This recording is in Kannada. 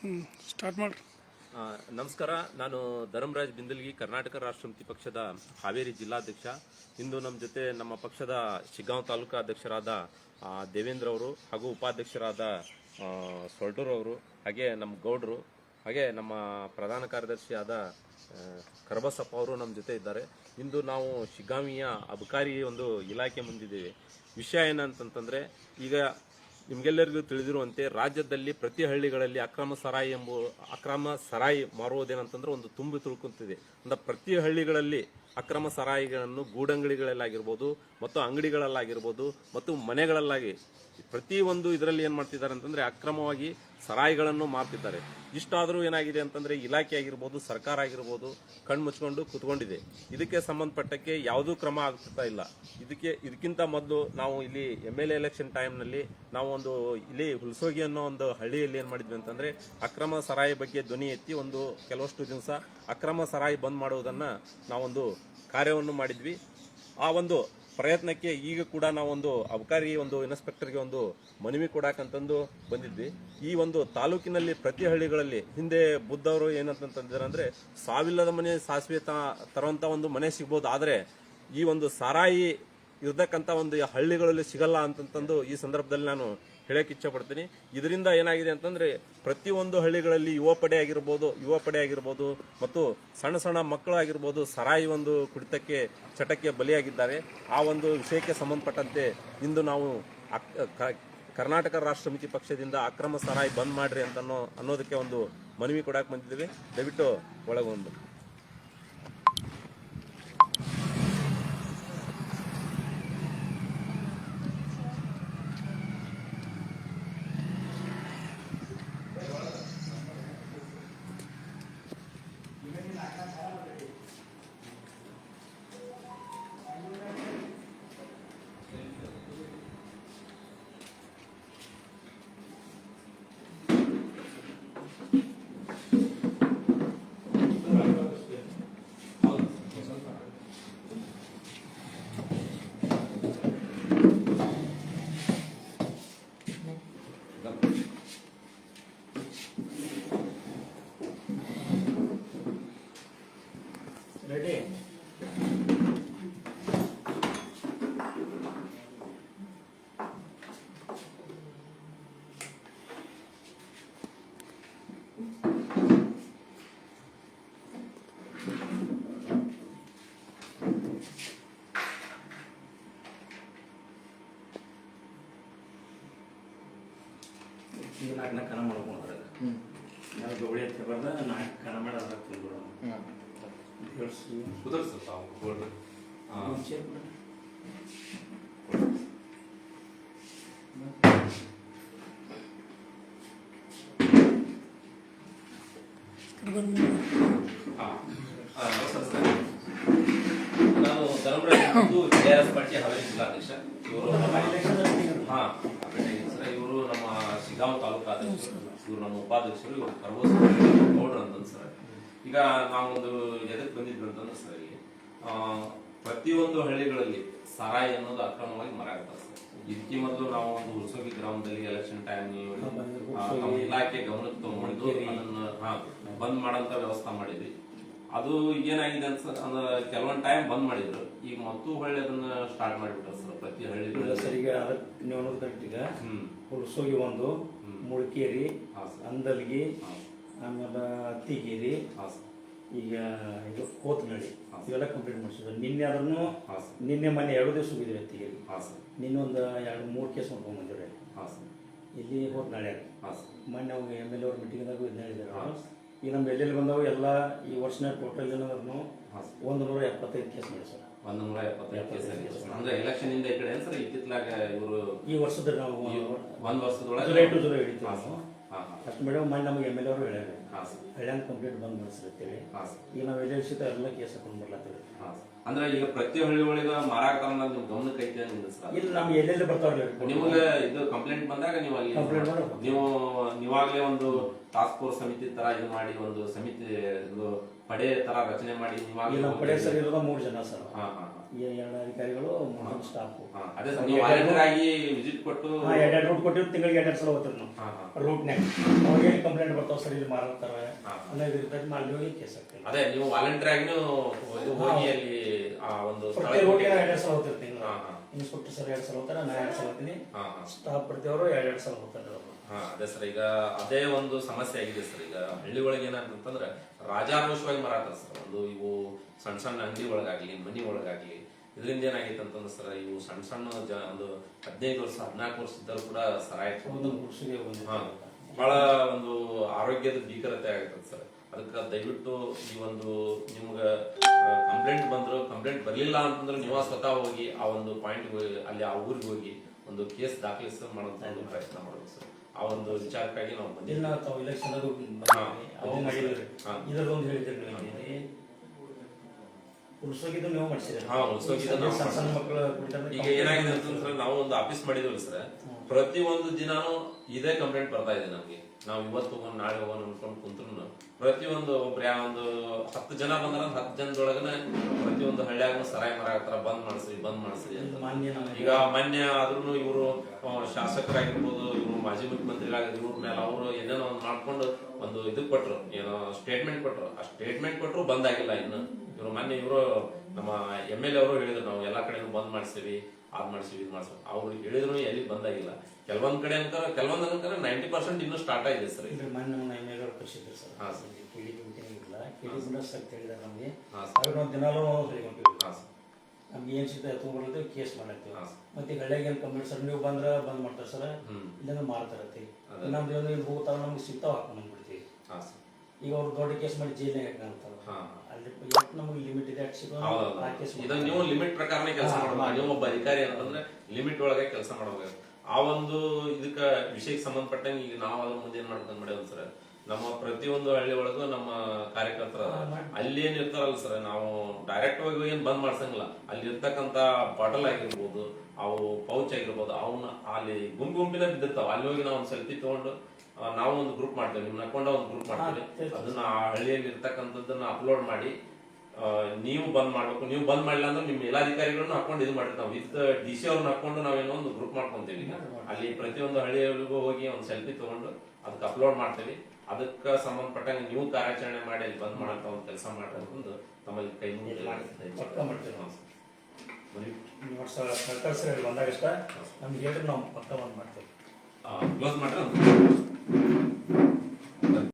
ಸ್ಟಾರ್ಟ್ ಮಾಡ್ರಿ. ನಮಸ್ಕಾರ. ನಾನು ಧರ್ಮರಾಜ್ ಬಿಂದಲ್ಗಿ, ಕರ್ನಾಟಕ ರಾಷ್ಟ್ರಮತಿ ಪಕ್ಷದ ಹಾವೇರಿ ಜಿಲ್ಲಾಧ್ಯಕ್ಷ. ಇಂದು ನಮ್ಮ ಜೊತೆ ನಮ್ಮ ಪಕ್ಷದ ಶಿಗ್ಗಾಂವ್ ತಾಲೂಕಾ ಅಧ್ಯಕ್ಷರಾದ ದೇವೇಂದ್ರ ಅವರು ಹಾಗೂ ಉಪಾಧ್ಯಕ್ಷರಾದ ಸೊಲ್ಟೂರ್ ಅವರು, ಹಾಗೆ ನಮ್ಮ ಗೌಡರು, ಹಾಗೆ ನಮ್ಮ ಪ್ರಧಾನ ಕಾರ್ಯದರ್ಶಿಯಾದ ಕರಬಸಪ್ಪ ಅವರು ನಮ್ಮ ಜೊತೆ ಇದ್ದಾರೆ. ಇಂದು ನಾವು ಶಿಗ್ಗಾಂವಿಯ ಅಬಕಾರಿ ಒಂದು ಇಲಾಖೆ ಮುಂದಿದ್ದೇವೆ. ವಿಷಯ ಏನಂತಂತಂದರೆ, ಈಗ ನಿಮ್ಗೆಲ್ಲರಿಗೂ ತಿಳಿದಿರುವಂತೆ ರಾಜ್ಯದಲ್ಲಿ ಪ್ರತಿ ಹಳ್ಳಿಗಳಲ್ಲಿ ಅಕ್ರಮ ಸರಾಯಿ ಎಂಬ ಅಕ್ರಮ ಸರಾಯಿ ಮಾರುವುದೇನಂತಂದ್ರೆ ಒಂದು ತುಂಬಿ ತುಳುಕುತ್ತಿದೆ ಅಂದ್ರೆ ಪ್ರತಿ ಹಳ್ಳಿಗಳಲ್ಲಿ ಅಕ್ರಮ ಸರಾಯಿಗಳನ್ನು ಗೂಡಂಗಡಿಗಳಲ್ಲಾಗಿರ್ಬೋದು ಮತ್ತು ಅಂಗಡಿಗಳಲ್ಲಾಗಿರ್ಬೋದು ಮತ್ತು ಮನೆಗಳಲ್ಲಾಗಿ ಪ್ರತಿಯೊಂದು ಇದರಲ್ಲಿ ಏನು ಮಾಡ್ತಿದ್ದಾರೆ ಅಂತಂದ್ರೆ ಅಕ್ರಮವಾಗಿ ಸರಾಯಿಗಳನ್ನು ಮಾರ್ತಿದ್ದಾರೆ. ಇಷ್ಟಾದರೂ ಏನಾಗಿದೆ ಅಂತಂದ್ರೆ ಇಲಾಖೆ ಆಗಿರ್ಬೋದು, ಸರ್ಕಾರ ಆಗಿರ್ಬೋದು ಕಣ್ಣು ಮುಚ್ಕೊಂಡು ಕುತ್ಕೊಂಡಿದೆ. ಇದಕ್ಕೆ ಸಂಬಂಧಪಟ್ಟಕ್ಕೆ ಯಾವುದೂ ಕ್ರಮ ಆಗ್ತಾ ಇಲ್ಲ. ಇದಕ್ಕೆ ಇದಕ್ಕಿಂತ ಮೊದಲು ನಾವು ಇಲ್ಲಿ ಎಂ ಎಲ್ ಎ ಎಲೆಕ್ಷನ್ ಟೈಮ್ನಲ್ಲಿ ನಾವು ಒಂದು ಇಲ್ಲಿ ಹುಲ್ಸೋಗಿ ಅನ್ನೋ ಒಂದು ಹಳ್ಳಿಯಲ್ಲಿ ಏನು ಮಾಡಿದ್ವಿ ಅಂತಂದ್ರೆ ಅಕ್ರಮ ಸರಾಯಿ ಬಗ್ಗೆ ಧ್ವನಿ ಎತ್ತಿ ಒಂದು ಕೆಲವಷ್ಟು ದಿವಸ ಅಕ್ರಮ ಸರಾಯಿ ಬಂದ್ ಮಾಡುವುದನ್ನ ನಾವೊಂದು ಕಾರ್ಯವನ್ನು ಮಾಡಿದ್ವಿ. ಆ ಒಂದು ಪ್ರಯತ್ನಕ್ಕೆ ಈಗ ಕೂಡ ನಾವೊಂದು ಅಬಕಾರಿ ಒಂದು ಇನ್ಸ್ಪೆಕ್ಟರ್ಗೆ ಒಂದು ಮನವಿ ಕೊಡಾಕಂತಂದು ಬಂದಿದ್ವಿ. ಈ ಒಂದು ತಾಲೂಕಿನಲ್ಲಿ ಪ್ರತಿ ಹಳ್ಳಿಗಳಲ್ಲಿ ಹಿಂದೆ ಬುದ್ಧವರು ಏನಂತಂದ್ರೆ ಅಂದ್ರೆ ಸಾವಿಲ್ಲದ ಮನೆ ಸಾಸಿವೆ ತರುವಂತ ಒಂದು ಮನೆ ಸಿಗ್ಬೋದು. ಆದರೆ ಈ ಒಂದು ಸಾರಾಯಿ ಇರ್ತಕ್ಕಂಥ ಒಂದು ಹಳ್ಳಿಗಳಲ್ಲಿ ಸಿಗಲ್ಲ ಅಂತಂತಂದು ಈ ಸಂದರ್ಭದಲ್ಲಿ ನಾನು ಹೇಳಕ್ಕೆ ಇಚ್ಛೆ ಇದರಿಂದ ಏನಾಗಿದೆ ಅಂತಂದ್ರೆ ಪ್ರತಿಯೊಂದು ಹಳ್ಳಿಗಳಲ್ಲಿ ಯುವ ಪಡೆ ಆಗಿರ್ಬೋದು ಯುವ ಪಡೆ ಆಗಿರ್ಬೋದು ಮತ್ತು ಸಣ್ಣ ಸಣ್ಣ ಮಕ್ಕಳು ಆಗಿರ್ಬೋದು ಸರಾಯಿ ಒಂದು ಕುಡಿತಕ್ಕೆ, ಚಟಕ್ಕೆ ಬಲಿಯಾಗಿದ್ದಾರೆ. ಆ ಒಂದು ವಿಷಯಕ್ಕೆ ಸಂಬಂಧಪಟ್ಟಂತೆ ಇಂದು ನಾವು ಕರ್ನಾಟಕ ರಾಷ್ಟ್ರ ಸಮಿತಿ ಪಕ್ಷದಿಂದ ಅಕ್ರಮ ಸರಾಯಿ ಬಂದ್ ಮಾಡ್ರಿ ಅಂತ ಅನ್ನೋ ಅನ್ನೋದಕ್ಕೆ ಒಂದು ಮನವಿ ಕೊಡಕ್ಕೆ ಬಂದಿದ್ದೀವಿ. ದಯವಿಟ್ಟು ಒಳಗೊಂದು ಈಗ ನಾಲ್ಕು ನಾಲ್ಕು ಕಣ ಮಾಡ್ಕೊಂಡ್ರೆ ನಾವು ಗೌಳಿ ಅಂತ ಬರ್ದ ನಾಲ್ಕು ಕಣ ಮಾಡಿ ಅದ್ರ ತಿಂದ್ಬಿಡೋಣ ಕುದುರ್ಸು ತಾವು ಗೋಲ್ಡ್. ನಾನು ಧರ್ಮರಾಜ್ ಮತ್ತು ಜೆಆರ್ಎಸ್ ಪಾರ್ಟಿ ಹಾವೇರಿ ಜಿಲ್ಲಾಧ್ಯಕ್ಷ. ಇವರು ಹಾ. ಶಿಗಾಂವ್ ತಾಲೂಕು ಅಧ್ಯಕ್ಷರು ಇವರು ನಮ್ಮ ಉಪಾಧ್ಯಕ್ಷರು, ಇವರು ಕರ್ಬೋಸ್ ಗೌಡ್ರು ಅಂತಂದು ಸರ್. ಈಗ ನಾವೊಂದು ಎದಕ್ಕೆ ಬಂದಿದ್ವಿ ಅಂತಂದ್ರೆ ಸರ್ ಇಲ್ಲಿ ಪ್ರತಿಯೊಂದು ಹಳ್ಳಿಗಳಲ್ಲಿ ಸಾರಾಯಿ ಅನ್ನೋದು ಅಕ್ರಮವಾಗಿ ಮರಾಗ್ತಾರೆ ಸರ್. ಇದಕ್ಕೆ ಮೊದಲು ನಾವು ಒಂದು ಹುಸೋಗಿ ಗ್ರಾಮದಲ್ಲಿ ಎಲೆಕ್ಷನ್ ಟೈಮ್ ಇಲಾಖೆ ಗಮನಕ್ಕೆ ತಗೊಂಡು ಬಂದ್ ಮಾಡಂತ ವ್ಯವಸ್ಥೆ ಮಾಡಿದ್ವಿ. ಅದು ಏನಾಗಿದೆ ಅಂತ ಅಂದ್ರೆ ಕೆಲವೊಂದು ಟೈಮ್ ಬಂದ್ ಮಾಡಿದ್ರು. ಈಗ ಮತ್ತು ಹೊಳ್ಳಿ ಅದನ್ನ ಸ್ಟಾರ್ಟ್ ಮಾಡಿಬಿಟ್ರು ಸರ್ ಪ್ರತಿ ಹಳ್ಳಿ ಸರ್ ಈಗ ಅದಕ್ಕೆ ನೀವು ಈಗ ಹ್ಮ್. ಹುಲ್ಸೋಗಿ ಒಂದು ಮುಳ್ಕೇರಿ ಅಂದಲ್ಗಿ. ಆಮೇಲೆ ಅತ್ತಿಗೇರಿ ಈಗ ಇದು ಕೋತ್ನಳ್ಳಿ ಹಾ. ಇವೆಲ್ಲ ಕಂಪ್ಲೀಟ್ ಮಾಡಿಸಿದ್ರು. ನಿನ್ನೆ ಅದನ್ನು ನಿನ್ನೆ ಮನೆ ಎರಡು ದಿವಸ ಹೋಗಿದ್ರಿ ಅತ್ತಿಗೇರಿ ನಿನ್ನೆ ಒಂದು ಎರಡು ಮೂರು ಕೇಸ್ ಮಾಡ್ಕೊಂಡು ಬಂದಿವ್ರಿ. ಇಲ್ಲಿ ಹೋದ ನಾಳೆ ಮೊನ್ನೆ ಅವ್ರು ಎಂ ಎಲ್ ಎ ಅವ್ರ ಮೀಟಿಂಗ್ದಾಗ ಇದನ್ನ ಹೇಳಿದ್ದಾರೆ ಹಾ. ಈಗ ನಮ್ಮ ಎಲ್ಲೆಲ್ಲಿ ಬಂದವು? ಎಲ್ಲ ಈ ವರ್ಷನ ಟೋಟಲ್ ಏನಾದ್ರು ಹಾ. ಒಂದು ನೂರ ಎಪ್ಪತ್ತೈದು ಕೇಸ್ ಮಾಡಿ ಸರ್ ಒಂದ್ ನೂರ ಎಪ್ಪತ್ತೈದು. ಅಂದ್ರೆ ಎಲೆಕ್ಷನ್ ಇಂದ ಈ ಕಡೆ ಸರ್? ಇತ್ತಿತ್ತಲಾಗ ಇವರು ಈ ವರ್ಷದ ನಾವು ಒಂದು ವರ್ಷದೊಳಗೆ ಜುಲೈ ಟು ಜುಲೈ ಹಿಡಿತೀವಿ. ನಾವು ಅಷ್ಟು ಮೇಡಮ್ ಮಾಡಿ ನಮಗೆ ಎಂ ಎಲ್ ಅವರು ಹೇಳ್ಯಾರ. ಹಾ ಸರ್. ಹಳ್ಳ್ಯಾಂಗ ಕಂಪ್ಲೀಟ್ ಬಂದ್ ಮಾಡಿಸಿರ್ತೇವೆ ಹಾ ಸರ್. ಈಗ ನಾವು ಎಲ್ಲ ಸಿಗ್ತಾ ಎಲ್ಲ ಕೇಸ್ ಹಾಕೊಂಡು ಬರ್ಲತ್ತೀವಿ ಹಾ ಸರ್. ಅಂದ್ರೆ ಈಗ ಪ್ರತಿ ಹಳ್ಳಿ ಒಳಗ ಮಾರಾಕರ ನೀವು ಗಮನಕ್ಕೆ ಐತೆ ನಿಮ್ದು ಸರ್ ಇಲ್ಲಿ ನಮ್ಗೆ ಎಲ್ಲೆಲ್ಲಿ ಬರ್ತಾವ್ರಿ ನಿಮಗೆ ಇದು ಕಂಪ್ಲೇಂಟ್ ಬಂದಾಗ ನೀವು ಅಲ್ಲಿ ಬಂದಾಗ ನೀವು ನೀವಾಗಲೇ ಒಂದು ಟಾಸ್ಕ್ ಫೋರ್ಸ್ ಸಮಿತಿ ತರ ಇದು ಮಾಡಿ ಒಂದು ಸಮಿತಿ ಇದು ಪಡೆ ತರ ರಚನೆ ಮಾಡಿ ಇಲ್ಲ ನಾವು ಕಡೆ ಸರ್ ಇರೋದ ಮೂರು ಜನ ಸರ್. ಹಾ ಹಾ ಈ ಎರಡು ಅಧಿಕಾರಿಗಳು ಮೂರು ಸ್ಟಾಫ್ ಹಾ ಅದೇ ಸರ್ ನೀವು ವಾಲಂಟಿಯರ್ ಆಗಿ ವಿಸಿಟ್ ಕೊಟ್ಟು ಎರಡು ಎರಡೆರಡು ರೂಟ್ ಕೊಟ್ಟಿವಿ ತಿಂಗಳಿಗೆ ಎರಡೆರಡು ಸಲ ಹೋಗ್ತಾರೆ ನಾವು. ಹಾ ಹಾ. ರೂಟ್ನ್ಯಾಗ ಅವ್ರಿಗೆ ಕಂಪ್ಲೇಂಟ್ ಬರ್ತಾವ ಸರ್ ಇದು ಮಾರಾಡ್ತಾರೆ ಹಾ. ಅನ್ನೋದು ಇರ್ತೈತೆ ಮಾಡಿ ಹೋಗಿ ಕೇಸ್ ಹಾಕ್ತೀವಿ. ಅದೇ ನೀವು ವಾಲಂಟಿಯರ್ ಆಗಿ ಇದು ಹೋಗಿ ಅಲ್ಲಿ ಆ ಒಂದು ಪ್ರತಿ ಸ್ಥಳಕ್ಕೆ ರೂಟ್ಗೆ ಎರಡೆರಡು ಸಲ ಹೋಗ್ತಿರ್ತೀನಿ ಹಾ ಹಾ. ಇನ್ಸ್ಪೆಕ್ಟರ್ ಸರ್ ಎರಡು ಸಲ ಹೋಗ್ತಾರೆ ನಾ ಎರಡು ಸಲ ಹೋಗ್ತೀನಿ. ಹಾ ಹಾ. ಸ್ಟಾಫ್ ಪ್ರತಿಯವರು ಎರಡೆರಡು ಸಲ ಹೋಗ್ತಾರೆ. ಅವರು ಹಾ ಅದೇ ಸರ್ ಈಗ ಅದೇ ಒಂದು ಸಮಸ್ಯೆ ಆಗಿದೆ ಸರ್. ಈಗ ಹಳ್ಳಿ ಒಳಗೆ ಏನಾಗ್ತಂದ್ರೆ ರಾಜಾರೋಷವಾಗಿ ಮಾರಾಟ ಸರ್. ಒಂದು ಇವು ಸಣ್ಣ ಸಣ್ಣ ಅಂಗಡಿ ಒಳಗಾಗ್ಲಿ ಮನಿ ಒಳಗಾಗ್ಲಿ. ಇದರಿಂದ ಏನಾಗೈತೆ ಅಂತಂದ್ರೆ ಸರ್ ಇವು ಸಣ್ಣ ಸಣ್ಣ ಜ- ಒಂದು ಹದಿನೈದು ವರ್ಷ ಹದಿನಾಲ್ಕು ವರ್ಷ ಇದ್ದರೂ ಕೂಡ ಒಂದು ಹಾಂ ಬಹಳ ಒಂದು ಆರೋಗ್ಯದ ಭೀಕರತೆ ಆಗುತ್ತೆ ಸರ್. ಅದಕ್ಕೆ ದಯವಿಟ್ಟು ಈ ಒಂದು ನಿಮ್ಗೆ ಕಂಪ್ಲೇಂಟ್ ಬಂದ್ರು ಕಂಪ್ಲೇಂಟ್ ಬರಲಿಲ್ಲ ಅಂತಂದ್ರೆ ನೀವು ಸ್ವತಃ ಹೋಗಿ ಆ ಒಂದು ಪಾಯಿಂಟ್ ಅಲ್ಲಿ ಆ ಊರಿಗೆ ಹೋಗಿ ಒಂದು ಕೇಸ್ ದಾಖಲಿಸ ಮಾಡೋ ಒಂದು ಪ್ರಯತ್ನ ಮಾಡಬೇಕು ಸರ್. ಆ ಒಂದು ವಿಚಾರಕ್ಕಾಗಿ ನಾವು ಬಂದಿಲ್ಲ ತಾವು ಇಲೆಕ್ಷನ್ ಅದು. ಇದರದೊಂದು ಹೇಳಿದ್ರಿ ನೀವು ಉಳ್ಸೋಗಿದ್ದು ನೀವು ಮಾಡಿಸಿದ್ರಿ ಹಾ, ಉಳ್ಸೋಗಿದ್ದು ನಾವು ಸಣ್ಣ ಸಣ್ಣ ಮಕ್ಕಳು ಈಗ ಏನಾಗಿದೆ ಅಂತಂದ್ರೆ ನಾವು ಒಂದು ಆಫೀಸ್ ಮಾಡಿದ್ವಿ ಸರ್. ಪ್ರತಿ ಒಂದು ದಿನಾನು ಇದೇ ಕಂಪ್ಲೇಂಟ್ ಬರ್ತಾ ಇದೆ ನಮ್ಗೆ. ನಾವು ಇವತ್ತು ಹೋಗೋಣ ನಾಳೆ ಹೋಗೋಣ ಅನ್ಕೊಂಡು ಕುಂತ್ರು ಪ್ರತಿಯೊಂದು ಒಬ್ರು ಯಾವ ಒಂದು ಹತ್ತು ಜನ ಬಂದ್ರ ಹತ್ತು ಜನದೊಳಗನೆ ಪ್ರತಿಯೊಂದು ಹಳ್ಳಿಯಾಗ ಸರಾಯಿ ಮರ ಹತ್ರ ಬಂದ್ ಮಾಡಿಸಿ ಬಂದ್ ಮಾಡಿಸ್ರಿ ಅಂತ. ಈಗ ಮಾನ್ಯ ಆದ್ರೂ ಇವರು ಶಾಸಕರಾಗಿರ್ಬೋದು ಇವರು ಮಾಜಿ ಮುಖ್ಯಮಂತ್ರಿಗಳಾಗಿರ್ಬೋದು ಇವ್ರ ಮೇಲೆ ಅವರು ಏನೇನೋ ಒಂದು ಮಾಡ್ಕೊಂಡು ಒಂದು ಇದು ಕೊಟ್ರು ಏನೋ ಸ್ಟೇಟ್ಮೆಂಟ್ ಕೊಟ್ರು. ಆ ಸ್ಟೇಟ್ಮೆಂಟ್ ಕೊಟ್ರು ಬಂದ್ ಆಗಿಲ್ಲ ಇನ್ನು. ಇವರು ಮೊನ್ನೆ ಇವರು ನಮ್ಮ ಎಂ ಎಲ್ ಅವರು ಹೇಳಿದ್ರು ನಾವು ಎಲ್ಲಾ ಕಡೆ ಬಂದ್ ಮಾಡ್ತೀವಿ ಅದ್ ಮಾಡ್ತೀವಿ ಇದು ಮಾಡ್ತೀವಿ ಅವ್ರು ಹೇಳಿದ್ರು ಎಲ್ಲಿ ಬಂದಾಗಿಲ್ಲ ಕೆಲವೊಂದ್ ಕಡೆ ಅಂತಾರೆ ಕೆಲವೊಂದ್ ಅಂತಾರೆ ನೈಂಟಿ ಪರ್ಸೆಂಟ್ ಇನ್ನೂ ಸ್ಟಾರ್ಟ್ ಆಗಿದೆ ಸರ್ ಇದ್ರ ಮೊನ್ನೆ ನಮ್ಮ ಎಮ್ಮೆಗಳು ಕಳಿಸಿದ್ರು ಸರ್. ಹಾಂ ಸರ್. ಕೇಳಿ ಮೀಟಿಂಗ್ ಇಲ್ಲ. ಕೇಳಿ ಬಿಡ ಸರ್. ಹೇಳಿದಾರೆ ನಮಗೆ. ಅವ್ರು ನಾವು ದಿನಾಲೂ ಹೊಲಿಗೊಂತೀವಿ ಹಾ ಸರ್. ನಮ್ಗೆ ಏನ್ ಸಿಗ್ತದೆ ಎತ್ಕೊಂಡ್ಬರ್ತೀವಿ ಕೇಸ್ ಮಾಡ್ತೀವಿ ಹಾ. ಮತ್ತೆ ಗಳ್ಳಿಗೆ ಏನು ಕಂಪ್ಲೇಂಟ್ ಸರ್ ನೀವು ಬಂದ್ರೆ ಬಂದ್ ಮಾಡ್ತಾರೆ ಸರ್. ಇಲ್ಲಾಂದ್ರೆ ಮಾರ್ತಾರತ್ತಿ. ಅದೇ. ನಮ್ದು ಏನು ಹೋಗ್ತಾವ ನಮ್ಗೆ ಸಿಗ್ತಾವ ಹಾಕೊಂಡು ಹಾ ಸರ್ ಈಗ ಅವ್ರು ದೊಡ್ಡ ಕೇಸ್ ಮಾಡಿ ಜೈಲಿನಾಗ ಹಾಕ್ತಾರ ಹಾ. ಅಲ್ಲಿ ಎಷ್ಟು ನಮಗೆ ಲಿಮಿಟ್ ಇದೆ. ಆ ಕೇಸ್ ಇದು ನೀವು ಲಿಮಿಟ್ ಪ್ರಕಾರನೇ ಕೆಲಸ ಮಾಡಬೇಕು. ಮಾಡಿ. ನೀವು ಒಬ್ಬ ಅಧಿಕಾರಿ ಅಂತಂದ್ರೆ ಲಿಮಿಟ್ ಒಳಗೆ ಕೆಲಸ ಮಾಡಬೇಕು. ಆ ಒಂದು ಇದಕ್ಕೆ ವಿಷಯಕ್ಕೆ ಸಂಬಂಧಪಟ್ಟಂಗೆ ಈಗ ನಾವು ಅದ್ರ ಮುಂದೆ ಏನ್ ಮಾಡ್ಬೇಕು ಮಾಡಿದ್ವಿ ಸರ್. ನಮ್ಮ ಪ್ರತಿಯೊಂದು ಹಳ್ಳಿ ಒಳಗೂ ನಮ್ಮ ಕಾರ್ಯಕರ್ತರ ಅಲ್ಲಿ ಏನ್ ಇರ್ತಾರಲ್ಲ ಸರ್ ನಾವು ಡೈರೆಕ್ಟ್ ಆಗಿ ಏನ್ ಬಂದ್ ಮಾಡ್ಸಂಗಿಲ್ಲ. ಅಲ್ಲಿ ಇರ್ತಕ್ಕಂತ ಬಾಟಲ್ ಆಗಿರ್ಬೋದು ಅವು ಪೌಚ್ ಆಗಿರ್ಬೋದು ಅವನ್ನ ಅಲ್ಲಿ ಗುಂಪು ಗುಂಪಿನ ಬಿದ್ದಿರ್ತಾವ. ಅಲ್ಲಿ ಹೋಗಿ ನಾವು ಒಂದು ಸೆಲ್ಫಿ ತಗೊಂಡು ನಾವು ಒಂದು ಗ್ರೂಪ್ ಮಾಡ್ತೇವೆ ನಿಮ್ಮನ್ನ ಹಾಕೊಂಡ ಒಂದು ಗ್ರೂಪ್ ಮಾಡ್ತೇವೆ. ಅದನ್ನ ಆ ಹಳ್ಳಿಯಲ್ಲಿ ಇರ್ತಕ್ಕಂಥದ್ದನ್ನ ಅಪ್ಲೋಡ್ ಮಾಡಿ ನೀವು ಬಂದ್ ಮಾಡ್ಬೇಕು. ನೀವು ಬಂದ್ ಮಾಡಿಲ್ಲ ಅಂದ್ರೆ ನಿಮ್ಮ ಮೇಲಾಧಿಕಾರಿಗಳನ್ನ ಹಾಕೊಂಡು ಇದು ಮಾಡಿರ್ತಾವೆ ವಿತ್ ಡಿ ಸಿ ಅವ್ರನ್ನ ಹಾಕೊಂಡು ನಾವೇನೋ ಒಂದು ಗ್ರೂಪ್ ಮಾಡ್ಕೊಂತೀವಿ ಅಲ್ಲಿ ಪ್ರತಿಯೊಂದು ಹಳ್ಳಿಗಳಿಗೂ ಹೋಗಿ ಒಂದು ಸೆಲ್ಫಿ ತಗೊಂಡು ಅದಕ್ಕೆ ಅಪ್ಲೋಡ್ ಮಾಡ್ತೀವಿ. ಅದಕ್ಕೆ ಸಂಬಂಧಪಟ್ಟಂಗೆ ನೀವು ಕಾರ್ಯಾಚರಣೆ ಮಾಡಿ ಅಲ್ಲಿ ಬಂದ್ ಮಾಡಂತ ಒಂದು ಕೆಲಸ ಮಾಡ್ಕೊಂಡು ತಮ್ಮಲ್ಲಿ ಕೈ ಮುಗಿಲ್ಲ ಸರ್ಕಾರ ಸರ್ ಬಂದಾಗಷ್ಟ ನಮ್ಗೆ ಹೇಳಿದ್ರೆ ನಾವು ಪಕ್ಕ ಬಂದ್ ಮಾಡ್ತೀವಿ. ಕ್ಲೋಸ್ ಮಾಡ್ರಿ